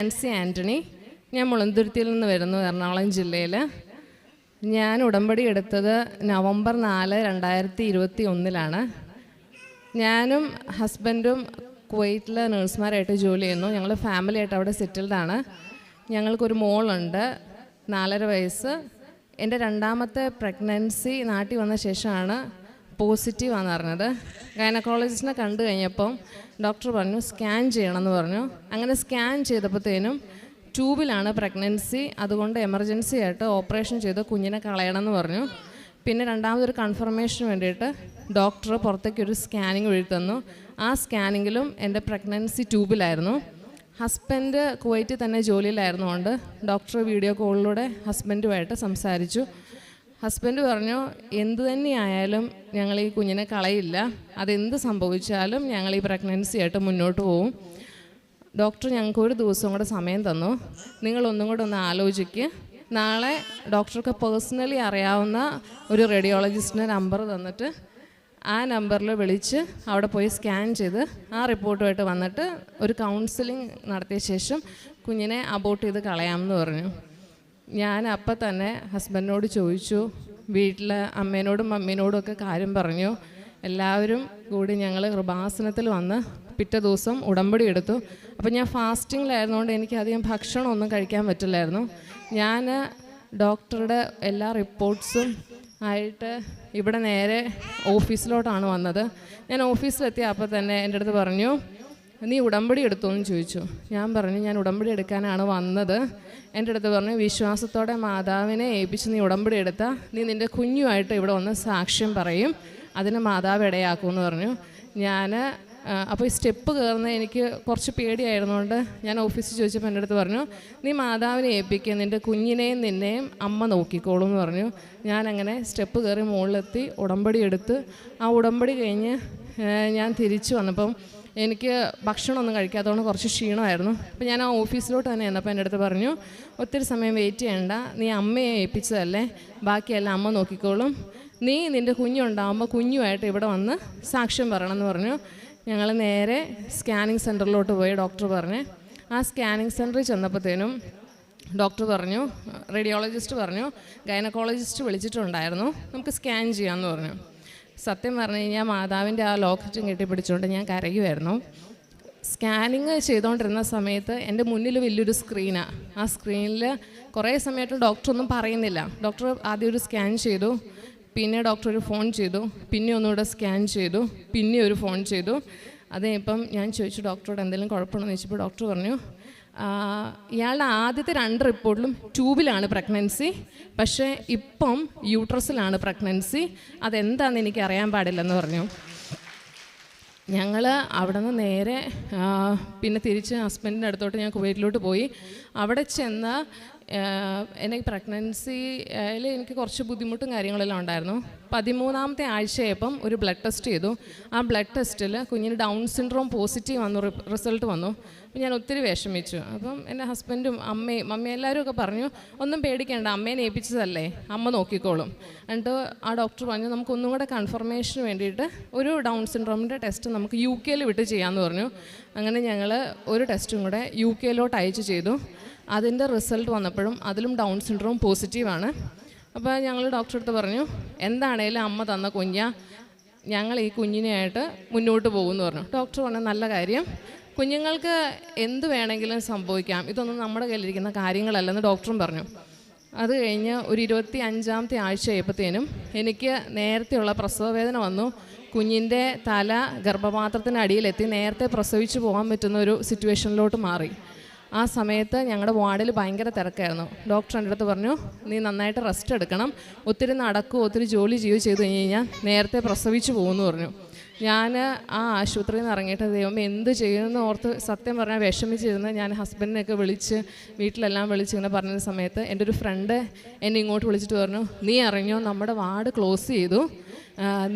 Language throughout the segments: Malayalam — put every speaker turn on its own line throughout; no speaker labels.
നാൻസി ആന്റണി ഞാൻ മുളന്തുരുത്തിയിൽ നിന്ന് വരുന്നു എറണാകുളം ജില്ലയിൽ ഞാൻ ഉടമ്പടി എടുത്തത് നവംബർ നാല് രണ്ടായിരത്തി ഇരുപത്തി ഒന്നിലാണ് ഞാനും ഹസ്ബൻഡും കുവൈറ്റിൽ നേഴ്സുമാരായിട്ട് ജോലി ചെയ്യുന്നു. ഞങ്ങൾ ഫാമിലി ആയിട്ട് അവിടെ സെറ്റിൽഡാണ് ഞങ്ങൾക്കൊരു മോളുണ്ട് നാലര വയസ്സ്. എന്റെ രണ്ടാമത്തെ പ്രഗ്നൻസി നാട്ടിൽ വന്ന ശേഷമാണ് പോസിറ്റീവ് ആണെന്ന് പറഞ്ഞത്. ഗൈനക്കോളജിസ്റ്റിനെ കണ്ടു കഴിഞ്ഞപ്പം ഡോക്ടർ പറഞ്ഞു സ്കാൻ ചെയ്യണമെന്ന് പറഞ്ഞു. അങ്ങനെ സ്കാൻ ചെയ്തപ്പോഴത്തേനും ട്യൂബിലാണ് പ്രഗ്നൻസി അതുകൊണ്ട് എമർജൻസി ആയിട്ട് ഓപ്പറേഷൻ ചെയ്ത് കുഞ്ഞിനെ കളയണമെന്ന് പറഞ്ഞു. പിന്നെ രണ്ടാമതൊരു കൺഫർമേഷന് വേണ്ടിയിട്ട് ഡോക്ടർ പുറത്തേക്ക് ഒരു സ്കാനിങ് വഴി തന്നു. ആ സ്കാനിങ്ങിലും എന്റെ പ്രഗ്നൻസി ട്യൂബിലായിരുന്നു ഹസ്ബൻഡ് കുവൈറ്റിൽ തന്നെ ജോലിയിലായിരുന്നുകൊണ്ട് ഡോക്ടർ വീഡിയോ കോളിലൂടെ ഹസ്ബൻഡുമായിട്ട് സംസാരിച്ചു. ഹസ്ബൻഡ് പറഞ്ഞു എന്ത് തന്നെയായാലും ഞങ്ങൾ ഈ കുഞ്ഞിനെ കളയില്ല. അതെന്ത് സംഭവിച്ചാലും ഞങ്ങൾ ഈ പ്രഗ്നൻസി ആയിട്ട് മുന്നോട്ട് പോവും. ഡോക്ടർ ഞങ്ങൾക്ക് ഒരു ദിവസം കൂടെ സമയം തന്നു. നിങ്ങളൊന്നും കൂടെ ഒന്ന് ആലോചിക്ക്. നാളെ ഡോക്ടർക്ക് പേഴ്സണലി അറിയാവുന്ന ഒരു റേഡിയോളജിസ്റ്റിന്റെ നമ്പർ തന്നിട്ട് ആ നമ്പറിൽ വിളിച്ച് അവിടെ പോയി സ്കാൻ ചെയ്ത് ആ റിപ്പോർട്ടുമായിട്ട് വന്നിട്ട് ഒരു കൗൺസിലിംഗ് നടത്തിയ ശേഷം കുഞ്ഞിനെ അബോട്ട് ചെയ്ത് കളയാമെന്ന് പറഞ്ഞു. ഞാൻ അപ്പം തന്നെ ഹസ്ബൻഡിനോട് ചോദിച്ചു. വീട്ടിൽ അമ്മേനോടും മമ്മീനോടും ഒക്കെ കാര്യം പറഞ്ഞു. എല്ലാവരും കൂടി ഞങ്ങൾ കൃപാസനത്തിൽ വന്ന് പിറ്റേ ദിവസം ഉടമ്പടി എടുത്തു. അപ്പം ഞാൻ ഫാസ്റ്റിങ്ങിലായിരുന്നുകൊണ്ട് എനിക്ക് അധികം ഭക്ഷണമൊന്നും കഴിക്കാൻ പറ്റില്ലായിരുന്നു. ഞാൻ ഡോക്ടറുടെ എല്ലാ റിപ്പോർട്ട്സും ആയിട്ട് ഇവിടെ നേരെ ഓഫീസിലോട്ടാണ് വന്നത്. ഞാൻ ഓഫീസിലെത്തിയ അപ്പോൾ തന്നെ എന്റെ അടുത്ത് പറഞ്ഞു നീ ഉടമ്പടി എടുത്തോ എന്ന് ചോദിച്ചു. ഞാൻ പറഞ്ഞു ഞാൻ ഉടമ്പടി എടുക്കാനാണ് വന്നത്. എന്റെ അടുത്ത് പറഞ്ഞു വിശ്വാസത്തോടെ മാതാവിനെ ഏൽപ്പിച്ച് നീ ഉടമ്പടി എടുത്താൽ നീ നിന്റെ കുഞ്ഞുമായിട്ട് ഇവിടെ വന്ന് സാക്ഷ്യം പറയും അതിന് മാതാവ് ഇടയാക്കുമെന്ന് പറഞ്ഞു. ഞാൻ അപ്പോൾ ഈ സ്റ്റെപ്പ് കയറുന്ന എനിക്ക് കുറച്ച് പേടിയായിരുന്നുകൊണ്ട് ഞാൻ ഓഫീസിൽ ചോദിച്ചപ്പോൾ എന്റെ അടുത്ത് പറഞ്ഞു നീ മാതാവിനെ ഏൽപ്പിക്കുക നിന്റെ കുഞ്ഞിനെയും നിന്നെയും അമ്മ നോക്കിക്കോളും എന്ന് പറഞ്ഞു. ഞാനങ്ങനെ സ്റ്റെപ്പ് കയറി മുകളിലെത്തി ഉടമ്പടി എടുത്ത് ആ ഉടമ്പടി കഴിഞ്ഞ് ഞാൻ തിരിച്ചു വന്നപ്പം എനിക്ക് ഭക്ഷണമൊന്നും കഴിക്കാത്തതുകൊണ്ട് കുറച്ച് ക്ഷീണമായിരുന്നു. അപ്പോൾ ഞാൻ ആ ഓഫീസിലോട്ട് തന്നെ എന്നപ്പോൾ എന്റെ അടുത്ത് പറഞ്ഞു ഒത്തിരി സമയം വെയിറ്റ് ചെയ്യണ്ട. നീ അമ്മയെ ഏൽപ്പിച്ചതല്ലേ. ബാക്കിയെല്ലാം അമ്മ നോക്കിക്കോളും. നീ നിന്റെ കുഞ്ഞുണ്ടാകുമ്പോൾ കുഞ്ഞുമായിട്ട് ഇവിടെ വന്ന് സാക്ഷ്യം പറയണമെന്ന് പറഞ്ഞു. ഞങ്ങൾ നേരെ സ്കാനിങ് സെന്ററിലോട്ട് പോയി ഡോക്ടർ പറഞ്ഞ്. ആ സ്കാനിങ് സെന്ററിൽ ചെന്നപ്പോഴത്തേനും ഡോക്ടർ പറഞ്ഞു റേഡിയോളജിസ്റ്റ് പറഞ്ഞു ഗൈനക്കോളജിസ്റ്റ് വിളിച്ചിട്ടുണ്ടായിരുന്നു. നമുക്ക് സ്കാൻ ചെയ്യാമെന്ന് പറഞ്ഞു. സത്യം പറഞ്ഞു കഴിഞ്ഞാൽ മാതാവിന്റെ ആ ലോക്കറ്റും കെട്ടിപ്പിടിച്ചുകൊണ്ട് ഞാൻ കരയുമായിരുന്നു. സ്കാനിങ് ചെയ്തുകൊണ്ടിരുന്ന സമയത്ത് എന്റെ മുന്നിൽ വലിയൊരു സ്ക്രീനാണ് ആ സ്ക്രീനിൽ കുറേ സമയത്ത് ഡോക്ടറൊന്നും പറയുന്നില്ല. ഡോക്ടർ ആദ്യം ഒരു സ്കാൻ ചെയ്തു പിന്നെ ഡോക്ടർ ഒരു ഫോൺ ചെയ്തു പിന്നെ ഒന്നുകൂടെ സ്കാൻ ചെയ്തു പിന്നെ ഒരു ഫോൺ ചെയ്തു. അതേ ഇപ്പം ഞാൻ ചോദിച്ചു ഡോക്ടറോട് എന്തെങ്കിലും കുഴപ്പമുണ്ടോ? എന്ന് ചോദിച്ചപ്പോൾ ഡോക്ടർ പറഞ്ഞു "ആ, ഇയാളുടെ ആദ്യത്തെ രണ്ട് റിപ്പോർട്ടിലും ട്യൂബിലാണ് പ്രഗ്നൻസി. പക്ഷേ ഇപ്പം യൂട്രസിലാണ് പ്രഗ്നൻസി. അതെന്താണെന്ന് എനിക്ക് അറിയാൻ പാടില്ലെന്ന് പറഞ്ഞു. ഞങ്ങൾ അവിടെ നിന്ന് നേരെ പിന്നെ തിരിച്ച് ഹസ്ബൻഡിന്റെ അടുത്തോട്ട് ഞാൻ കുവൈറ്റിലോട്ട് പോയി. അവിടെ ചെന്ന് എനിക്ക് പ്രഗ്നൻസിയിൽ എനിക്ക് കുറച്ച് ബുദ്ധിമുട്ടും കാര്യങ്ങളെല്ലാം ഉണ്ടായിരുന്നു. പതിമൂന്നാമത്തെ ആഴ്ചയായപ്പം ഒരു ബ്ലഡ് ടെസ്റ്റ് ചെയ്തു. ആ ബ്ലഡ് ടെസ്റ്റിൽ കുഞ്ഞിന് ഡൗൺ സിൻഡ്രോം പോസിറ്റീവ് വന്നു റിസൾട്ട് വന്നു. അപ്പം ഞാൻ ഒത്തിരി വിഷമിച്ചു. അപ്പം എന്റെ ഹസ്ബൻഡും അമ്മയും മമ്മി എല്ലാവരും ഒക്കെ പറഞ്ഞു ഒന്നും പേടിക്കേണ്ട അമ്മേനെ ഏൽപ്പിച്ചതല്ലേ അമ്മ നോക്കിക്കോളും. എന്നിട്ട് ആ ഡോക്ടർ പറഞ്ഞു നമുക്കൊന്നും കൂടെ കൺഫർമേഷന് വേണ്ടിയിട്ട് ഒരു ഡൗൺ സിൻഡ്രോമിന്റെ ടെസ്റ്റ് നമുക്ക് യു കെയിൽ വിട്ട് ചെയ്യാമെന്ന് പറഞ്ഞു. അങ്ങനെ ഞങ്ങൾ ഒരു ടെസ്റ്റും കൂടെ യു കെയിലോട്ട് അയച്ചു ചെയ്തു. അതിന്റെ റിസൾട്ട് വന്നപ്പോഴും അതിലും ഡൗൺ സിൻഡ്രോം പോസിറ്റീവാണ്. അപ്പോൾ ഞങ്ങൾ ഡോക്ടറെ അടുത്ത് പറഞ്ഞു എന്താണേലും അമ്മ തന്ന കുഞ്ഞ ഞങ്ങൾ ഈ കുഞ്ഞിനെയായിട്ട് മുന്നോട്ട് പോകുമെന്ന് പറഞ്ഞു. ഡോക്ടർ പറഞ്ഞു നല്ല കാര്യം കുഞ്ഞുങ്ങൾക്ക് എന്ത് വേണമെങ്കിലും സംഭവിക്കാം. ഇതൊന്നും നമ്മുടെ കയ്യിലിരിക്കുന്ന കാര്യങ്ങളല്ലെന്ന് ഡോക്ടറും പറഞ്ഞു. അത് കഴിഞ്ഞ് ഒരു ഇരുപത്തി അഞ്ചാമത്തെ ആഴ്ച ആയപ്പോഴത്തേനും എനിക്ക് നേരത്തെയുള്ള പ്രസവവേദന വന്നു. കുഞ്ഞിന്റെ തല ഗർഭപാത്രത്തിന്റെ അടിയിലെത്തി നേരത്തെ പ്രസവിച്ചു പോകാൻ പറ്റുന്ന ഒരു സിറ്റുവേഷനിലോട്ട് മാറി. ആ സമയത്ത് ഞങ്ങളുടെ വാർഡിൽ ഭയങ്കര തിരക്കായിരുന്നു. ഡോക്ടർ എന്റെ അടുത്ത് പറഞ്ഞു നീ നന്നായിട്ട് റെസ്റ്റ് എടുക്കണം. ഒത്തിരി നടക്കുകയോ ഒത്തിരി ജോലി ചെയ്യുകയോ ചെയ്തു കഴിഞ്ഞ് കഴിഞ്ഞാൽ നേരത്തെ പ്രസവിച്ചു പോകുമെന്ന് പറഞ്ഞു. ഞാൻ ആ ആശുപത്രിയിൽ നിന്ന് ഇറങ്ങിയിട്ട് ദൈവം എന്ത് ചെയ്യുമെന്ന് ഓർത്ത് സത്യം പറഞ്ഞാൽ വിഷമിച്ചിരുന്ന് ഞാൻ ഹസ്ബൻഡിനെയൊക്കെ വിളിച്ച് വീട്ടിലെല്ലാം വിളിച്ച് ഇങ്ങനെ പറഞ്ഞ സമയത്ത് എന്റെ ഒരു ഫ്രണ്ട് എന്നെ ഇങ്ങോട്ട് വിളിച്ചിട്ട് പറഞ്ഞു നീ അറിഞ്ഞോ നമ്മുടെ വാർഡ് ക്ലോസ് ചെയ്തു.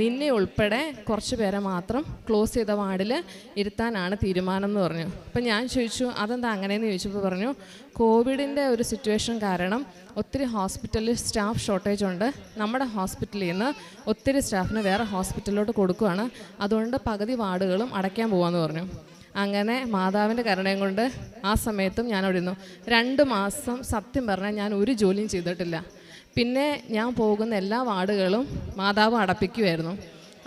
നിന്നെ ഉൾപ്പെടെ കുറച്ച് പേരെ മാത്രം ക്ലോസ് ചെയ്ത വാർഡിൽ ഇരുത്താനാണ് തീരുമാനം എന്ന് പറഞ്ഞു. അപ്പം ഞാൻ ചോദിച്ചു അതെന്താ അങ്ങനെയെന്ന് ചോദിച്ചപ്പോൾ പറഞ്ഞു കോവിഡിന്റെ ഒരു സിറ്റുവേഷൻ കാരണം ഒത്തിരി ഹോസ്പിറ്റലിൽ സ്റ്റാഫ് ഷോർട്ടേജ് ഉണ്ട്. നമ്മുടെ ഹോസ്പിറ്റലിൽ നിന്ന് ഒത്തിരി സ്റ്റാഫിന് വേറെ ഹോസ്പിറ്റലിലോട്ട് കൊടുക്കുകയാണ് അതുകൊണ്ട് പകുതി വാർഡുകളും അടയ്ക്കാൻ പോകാമെന്ന് പറഞ്ഞു. അങ്ങനെ മാതാവിന്റെ കരുണയും കൊണ്ട് ആ സമയത്തും ഞാൻ അവിടെ ഇരുന്നു. രണ്ട് മാസം സത്യം പറഞ്ഞാൽ ഞാൻ ഒരു ജോലിയും ചെയ്തിട്ടില്ല. പിന്നെ ഞാൻ പോകുന്ന എല്ലാ വാർഡുകളും മാതാവ് അടപ്പിക്കുമായിരുന്നു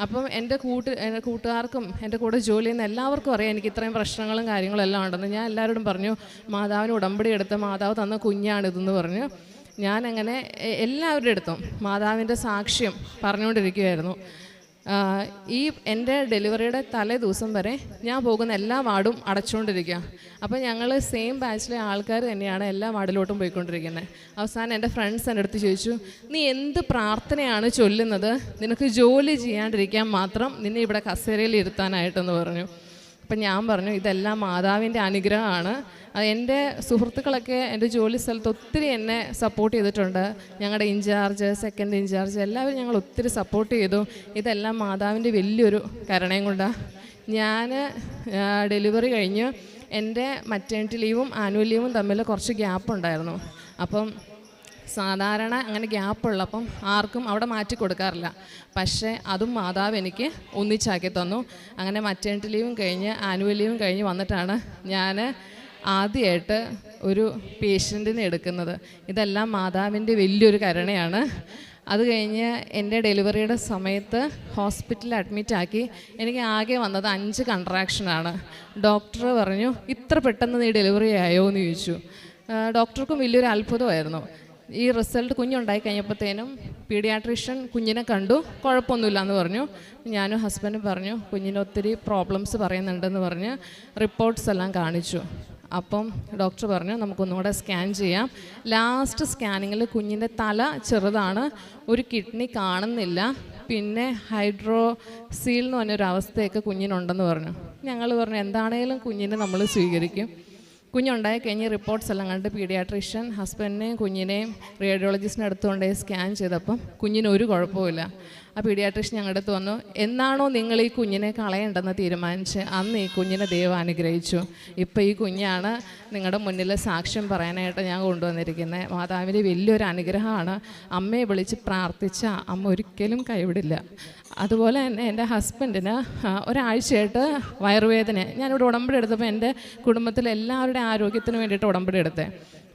അപ്പം എന്റെ കൂട്ട് എന്റെ കൂട്ടുകാർക്കും എന്റെ കൂടെ ജോലി ചെയ്യുന്ന എല്ലാവർക്കും അറിയാം എനിക്ക് ഇത്രയും പ്രശ്നങ്ങളും കാര്യങ്ങളും എല്ലാം ഉണ്ടെന്ന്. ഞാൻ എല്ലാവരോടും പറഞ്ഞു മാതാവിന് ഉടമ്പടി എടുത്ത് മാതാവ് തന്ന കുഞ്ഞാണിതെന്ന് പറഞ്ഞു. ഞാനങ്ങനെ എല്ലാവരുടെ അടുത്തും മാതാവിന്റെ സാക്ഷ്യം പറഞ്ഞുകൊണ്ടിരിക്കുകയായിരുന്നു ആഹ് ഈ എന്റെ ഡെലിവറിയുടെ തലേ ദിവസം വരെ ഞാൻ പോകുന്ന എല്ലാ വാർഡും അടച്ചുകൊണ്ടിരിക്കുക. അപ്പോൾ ഞങ്ങൾ സെയിം ബാച്ചിലെ ആൾക്കാർ തന്നെയാണ് എല്ലാ വാർഡിലോട്ടും പോയിക്കൊണ്ടിരിക്കുന്നത് അവസാനം എന്റെ ഫ്രണ്ട്സ് എന്റെ അടുത്ത് ചോദിച്ചു നീ എന്ത് പ്രാർത്ഥനയാണ് ചൊല്ലുന്നത്? നിനക്ക് ജോലി ചെയ്യാണ്ടിരിക്കാൻ മാത്രം നിന്നെ ഇവിടെ കസേരയിൽ ഇരുത്താനായിട്ടെന്ന് പറഞ്ഞു. അപ്പം ഞാൻ പറഞ്ഞു ഇതെല്ലാം മാതാവിന്റെ അനുഗ്രഹമാണ്. എന്റെ സുഹൃത്തുക്കളൊക്കെ എന്റെ ജോലി സ്ഥലത്ത് ഒത്തിരി എന്നെ സപ്പോർട്ട് ചെയ്തിട്ടുണ്ട്. ഞങ്ങളുടെ ഇൻചാർജ് സെക്കൻഡ് ഇൻചാർജ് എല്ലാവരും ഞങ്ങൾ ഒത്തിരി സപ്പോർട്ട് ചെയ്തു. ഇതെല്ലാം മാതാവിന്റെ വലിയൊരു കരണയും കൊണ്ടാണ് ഞാൻ ഡെലിവറി കഴിഞ്ഞ് എന്റെ മറ്റേണിറ്റി ലീവും ആനുവൽ ലീവും തമ്മിൽ കുറച്ച് ഗ്യാപ്പ് ഉണ്ടായിരുന്നു. അപ്പം സാധാരണ അങ്ങനെ ഗ്യാപ്പ് ഉള്ളപ്പം ആർക്കും അവിടെ മാറ്റി കൊടുക്കാറില്ല. പക്ഷേ അതും മാതാവ് എനിക്ക് ഒന്നിച്ചാക്കി തന്നു. അങ്ങനെ മറ്റേണിറ്റി ലീവും കഴിഞ്ഞ് ആനുവൽ ലീവും കഴിഞ്ഞ് വന്നിട്ടാണ് ഞാൻ ആദ്യമായിട്ട് ഒരു പേഷ്യന്റിനെ എടുക്കുന്നത്. ഇതെല്ലാം മാതാവിന്റെ വലിയൊരു കരുണയാണ്. അത് കഴിഞ്ഞ് എന്റെ ഡെലിവറിയുടെ സമയത്ത് ഹോസ്പിറ്റലിൽ അഡ്മിറ്റാക്കി എനിക്ക് ആകെ വന്നത് അഞ്ച് കൺട്രാക്ഷനാണ് ഡോക്ടർ പറഞ്ഞു ഇത്ര പെട്ടെന്ന് നീ ഡെലിവറി ആയോ? എന്ന് ചോദിച്ചു. ഡോക്ടർക്കും വലിയൊരു അത്ഭുതമായിരുന്നു. ഈ റിസൾട്ട് കുഞ്ഞുണ്ടായി കഴിഞ്ഞപ്പോഴത്തേനും പീഡിയാട്രീഷ്യൻ കുഞ്ഞിനെ കണ്ടു. കുഴപ്പമൊന്നുമില്ല എന്ന് പറഞ്ഞു. ഞാനും ഹസ്ബൻഡും പറഞ്ഞു കുഞ്ഞിന് ഒത്തിരി പ്രോബ്ലംസ് പറയുന്നുണ്ടെന്ന് പറഞ്ഞ് റിപ്പോർട്ട്സ് എല്ലാം കാണിച്ചു. അപ്പം ഡോക്ടർ പറഞ്ഞു നമുക്കൊന്നുകൂടെ സ്കാൻ ചെയ്യാം. ലാസ്റ്റ് സ്കാനിങ്ങിൽ കുഞ്ഞിന്റെ തല ചെറുതാണ്. ഒരു കിഡ്നി കാണുന്നില്ല. പിന്നെ ഹൈഡ്രോസീൽ എന്ന് പറഞ്ഞൊരു അവസ്ഥയൊക്കെ കുഞ്ഞിനുണ്ടെന്ന് പറഞ്ഞു. ഞങ്ങൾ പറഞ്ഞു എന്താണേലും കുഞ്ഞിനെ നമ്മൾ സ്വീകരിക്കും. കുഞ്ഞുണ്ടായി കഴിഞ്ഞ് റിപ്പോർട്ട്സ് എല്ലാം കണ്ട് പീഡിയാട്രീഷ്യൻ ഹസ്ബൻഡിനെയും കുഞ്ഞിനെയും റേഡിയോളജിസ്റ്റിനെ അടുത്തുകൊണ്ടേ സ്കാൻ ചെയ്തപ്പം കുഞ്ഞിന് ഒരു കുഴപ്പമില്ല ആ പീഡിയാട്രീഷ്യൻ ഞങ്ങളുടെ അടുത്ത് വന്നു എന്നാണോ നിങ്ങൾ ഈ കുഞ്ഞിനെ കളയേണ്ടെന്ന് തീരുമാനിച്ച്? അന്ന് ഈ കുഞ്ഞിനെ ദൈവം അനുഗ്രഹിച്ചു. ഇപ്പോൾ ഈ കുഞ്ഞാണ് നിങ്ങളുടെ മുന്നിൽ സാക്ഷ്യം പറയാനായിട്ട് ഞാൻ കൊണ്ടുവന്നിരിക്കുന്നത് മാതാവിന്റെ വലിയൊരു അനുഗ്രഹമാണ്. അമ്മയെ വിളിച്ച് പ്രാർത്ഥിച്ച അമ്മ ഒരിക്കലും കൈവിടില്ല. അതുപോലെ തന്നെ എന്റെ ഹസ്ബൻഡിന് ഒരാഴ്ചയായിട്ട് വയറുവേദന. ഞാനിവിടെ ഉടമ്പടി എടുത്തപ്പോൾ എന്റെ കുടുംബത്തിലെ എല്ലാവരുടെ ആരോഗ്യത്തിന് വേണ്ടിയിട്ട് ഉടമ്പടി എടുത്തേ.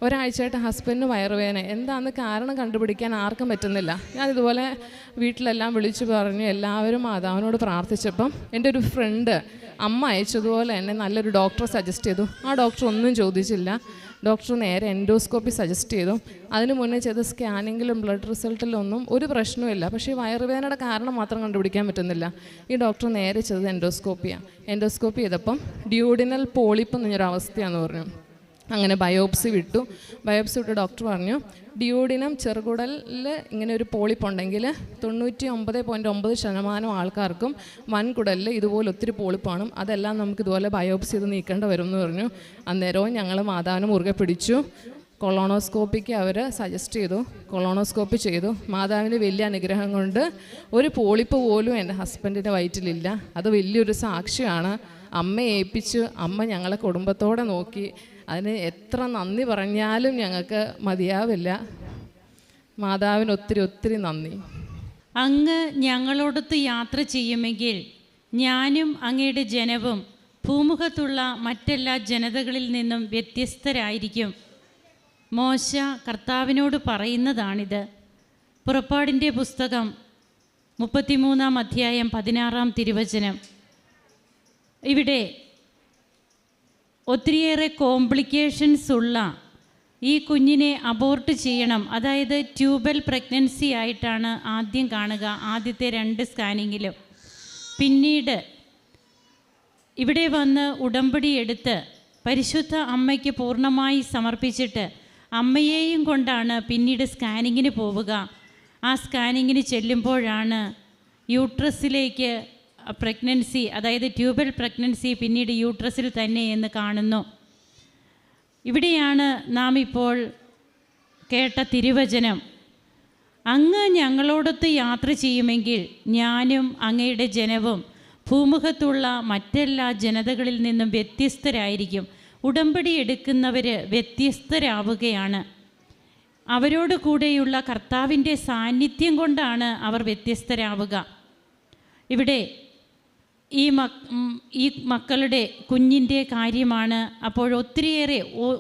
ഒരാഴ്ചയായിട്ട് ഹസ്ബൻഡിന് വയറുവേദന. എന്താണെന്ന് കാരണം കണ്ടുപിടിക്കാൻ ആർക്കും പറ്റുന്നില്ല. ഞാനിതുപോലെ വീട്ടിലെല്ലാം വിളിച്ചു പറഞ്ഞു എല്ലാവരും മാതാവിനോട് പ്രാർത്ഥിച്ചപ്പം എന്റെ ഒരു ഫ്രണ്ട് അമ്മ അയച്ചതുപോലെ തന്നെ നല്ലൊരു ഡോക്ടറെ സജസ്റ്റ് ചെയ്തു. ആ ഡോക്ടർ ഒന്നും ചോദിച്ചില്ല. ഡോക്ടർ നേരെ എൻഡോസ്കോപ്പി സജസ്റ്റ് ചെയ്തു. അതിന് മുന്നേ ചെയ്ത സ്കാനിങ്ങിലും ബ്ലഡ് റിസൾട്ടിലൊന്നും ഒരു പ്രശ്നവുമില്ല. പക്ഷേ വയറുവേദനയുടെ കാരണം മാത്രം കണ്ടുപിടിക്കാൻ പറ്റുന്നില്ല. ഈ ഡോക്ടർ നേരെ ചെയ്തത് എൻഡോസ്കോപ്പിയാണ് എൻഡോസ്കോപ്പി ചെയ്തപ്പം ഡ്യൂഡിനൽ പോളിപ്പ് എന്നൊരു അവസ്ഥയാണെന്ന് പറഞ്ഞു. അങ്ങനെ ബയോപ്സി വിട്ടു. ബയോപ്സി വിട്ട് ഡോക്ടർ പറഞ്ഞു ഡിയോഡിനം ചെറുകുടലിൽ ഇങ്ങനെ ഒരു പോളിപ്പ് ഉണ്ടെങ്കിൽ തൊണ്ണൂറ്റി ഒമ്പത് പോയിന്റ് ഒമ്പത് ശതമാനം ആൾക്കാർക്കും വൻകുടലിൽ ഇതുപോലെ ഒത്തിരി പോളിപ്പാണ്. അതെല്ലാം നമുക്ക് ഇതുപോലെ ബയോപ്സി ചെയ്ത് നീക്കേണ്ട വരും എന്ന് പറഞ്ഞു. അന്നേരവും ഞങ്ങൾ മാതാവിനെ മുറുകെ പിടിച്ചു. കൊളോണോസ്കോപ്പിക്ക് അവർ സജസ്റ്റ് ചെയ്തു. കൊളോണോസ്കോപ്പി ചെയ്തു. മാതാവിന്റെ വലിയ അനുഗ്രഹം കൊണ്ട് ഒരു പോളിപ്പ് പോലും എന്റെ ഹസ്ബൻഡിന്റെ വയറ്റിലില്ല. അത് വലിയൊരു സാക്ഷിയാണ്. അമ്മയെ ഏൽപ്പിച്ച് അമ്മ ഞങ്ങളെ കുടുംബത്തോടെ നോക്കി അതിന് എത്ര നന്ദി പറഞ്ഞാലും ഞങ്ങൾക്ക് മതിയാവില്ല. മാതാവിന് ഒത്തിരി ഒത്തിരി നന്ദി.
അങ്ങ് ഞങ്ങളോടൊത്ത് യാത്ര ചെയ്യുമെങ്കിൽ ഞാനും അങ്ങയുടെ ജനവും ഭൂമുഖത്തുള്ള മറ്റെല്ലാ ജനതകളിൽ നിന്നും വ്യത്യസ്തരായിരിക്കും. മോശ കർത്താവിനോട് പറയുന്നതാണിത്. പുറപ്പാടിന്റെ പുസ്തകം മുപ്പത്തിമൂന്നാം അധ്യായം പതിനാറാം തിരുവചനം. ഇവിടെ ഒത്തിരിയേറെ കോംപ്ലിക്കേഷൻസ് ഉള്ള ഈ കുഞ്ഞിനെ അബോർട്ട് ചെയ്യണം. അതായത് ട്യൂബൽ പ്രഗ്നൻസി ആയിട്ടാണ് ആദ്യം കാണുക ആദ്യത്തെ രണ്ട് സ്കാനിങ്ങിലും പിന്നീട് ഇവിടെ വന്ന് ഉടമ്പടി എടുത്ത് പരിശുദ്ധ അമ്മയ്ക്ക് പൂർണമായി സമർപ്പിച്ചിട്ട് അമ്മയെയും കൊണ്ടാണ് പിന്നീട് സ്കാനിങ്ങിന് പോവുക. ആ സ്കാനിങ്ങിന് ചെല്ലുമ്പോഴാണ് യൂട്രസിലേക്ക് പ്രഗ്നൻസി അതായത് ട്യൂബൽ പ്രഗ്നൻസി പിന്നീട് യൂട്രസിൽ തന്നെ എന്ന് കാണുന്നു. ഇവിടെയാണ് നാം ഇപ്പോൾ കേട്ട തിരുവചനം. അങ്ങ് ഞങ്ങളോടൊത്ത് യാത്ര ചെയ്യുമെങ്കിൽ ഞാനും അങ്ങയുടെ ജനവും ഭൂമുഖത്തുള്ള മറ്റെല്ലാ ജനതകളിൽ നിന്നും വ്യത്യസ്തരായിരിക്കും. ഉടമ്പടി എടുക്കുന്നവർ വ്യത്യസ്തരാവുകയാണ്. അവരോട് കൂടെയുള്ള കർത്താവിന്റെ സാന്നിധ്യം കൊണ്ടാണ് അവർ വ്യത്യസ്തരാവുക. ഇവിടെ ഈ ഈ മക്കളുടെ കുഞ്ഞിന്റെ കാര്യമാണ്. അപ്പോൾ ഒത്തിരിയേറെ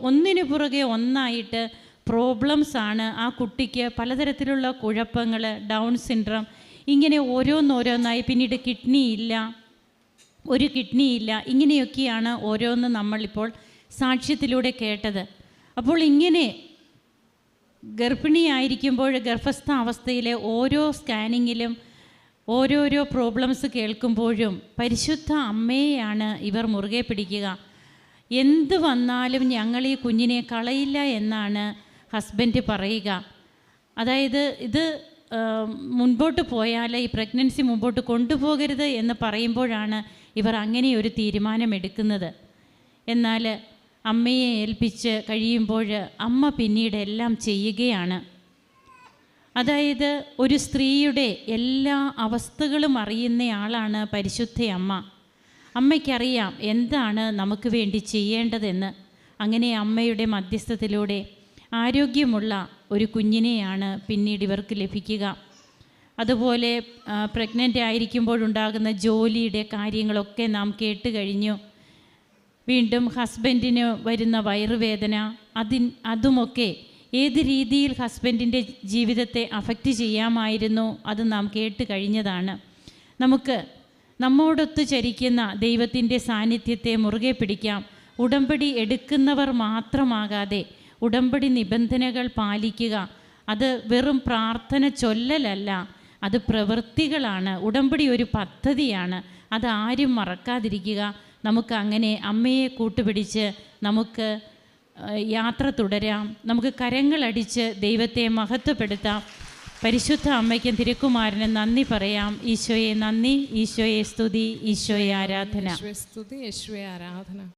ഒന്നിനു പുറകെ ഒന്നായിട്ട് പ്രോബ്ലംസ് ആണ് ആ കുട്ടിക്ക് പലതരത്തിലുള്ള കുഴപ്പങ്ങൾ ഡൗൺ സിൻഡ്രം ഇങ്ങനെ ഓരോന്നോരോന്നായി. പിന്നീട് കിഡ്നി ഇല്ല ഒരു കിഡ്നി ഇല്ല. ഇങ്ങനെയൊക്കെയാണ് ഓരോന്ന് നമ്മളിപ്പോൾ സാക്ഷ്യത്തിലൂടെ കേട്ടത്. അപ്പോൾ ഇങ്ങനെ ഗർഭിണിയായിരിക്കുമ്പോൾ ഗർഭസ്ഥ അവസ്ഥയിലെ ഓരോ സ്കാനിങ്ങിലും ഓരോരോ പ്രോബ്ലംസ് കേൾക്കുമ്പോഴും പരിശുദ്ധ അമ്മയെയാണ് ഇവർ മുറുകെ പിടിക്കുക. എന്ത് വന്നാലും ഞങ്ങൾ ഈ കുഞ്ഞിനെ കളയില്ല എന്നാണ് ഹസ്ബൻഡ് പറയുക. അതായത് ഇത് മുൻപോട്ട് പോയാൽ ഈ പ്രഗ്നൻസി മുമ്പോട്ട് കൊണ്ടുപോകരുത് എന്ന് പറയുമ്പോഴാണ് ഇവർ അങ്ങനെ ഒരു തീരുമാനമെടുക്കുന്നത്. എന്നാൽ അമ്മയെ ഏൽപ്പിച്ച് കഴിയുമ്പോൾ അമ്മ പിന്നീട് എല്ലാം ചെയ്യുകയാണ്. അതായത് ഒരു സ്ത്രീയുടെ എല്ലാ അവസ്ഥകളും അറിയുന്നയാളാണ് പരിശുദ്ധ അമ്മ. അമ്മയ്ക്കറിയാം എന്താണ് നമുക്ക് വേണ്ടി ചെയ്യേണ്ടതെന്ന്. അങ്ങനെ അമ്മയുടെ മധ്യസ്ഥത്തിലൂടെ ആരോഗ്യമുള്ള ഒരു കുഞ്ഞിനെയാണ് പിന്നീട് ഇവർക്ക് ലഭിക്കുക. അതുപോലെ പ്രഗ്നന്റ് ആയിരിക്കുമ്പോഴുണ്ടാകുന്ന ജോലിയുടെ കാര്യങ്ങളൊക്കെ നാം കേട്ട് കഴിഞ്ഞു. വീണ്ടും ഹസ്ബൻഡിന് വരുന്ന വയറുവേദന അതിൻ അതുമൊക്കെ ഏത് രീതിയിൽ ഹസ്ബൻഡിന്റെ ജീവിതത്തെ അഫക്റ്റ് ചെയ്യാമായിരുന്നു അത് നാം കേട്ട് കഴിഞ്ഞതാണ്. നമുക്ക് നമ്മോടൊത്ത് ചരിക്കുന്ന ദൈവത്തിന്റെ സാന്നിധ്യത്തെ മുറുകെ പിടിക്കാം. ഉടമ്പടി എടുക്കുന്നവർ മാത്രമാകാതെ ഉടമ്പടി നിബന്ധനകൾ പാലിക്കുക അത് വെറും പ്രാർത്ഥന ചൊല്ലലല്ല അത് പ്രവൃത്തികളാണ്. ഉടമ്പടി ഒരു പദ്ധതിയാണ് അത് ആരും മറക്കാതിരിക്കുക. നമുക്ക് അങ്ങനെ അമ്മയെ കൂട്ടുപിടിച്ച് നമുക്ക് യാത്ര തുടരാം. നമുക്ക് കരങ്ങളടിച്ച് ദൈവത്തെ മഹത്വപ്പെടുത്താം. പരിശുദ്ധ അമ്മയ്ക്കും തിരുക്കുമാരനും നന്ദി പറയാം. ഈശോയെ നന്ദി ഈശോയെ സ്തുതി ഈശോയെ ആരാധന.
സ്തുതി ഈശോയെ ആരാധന.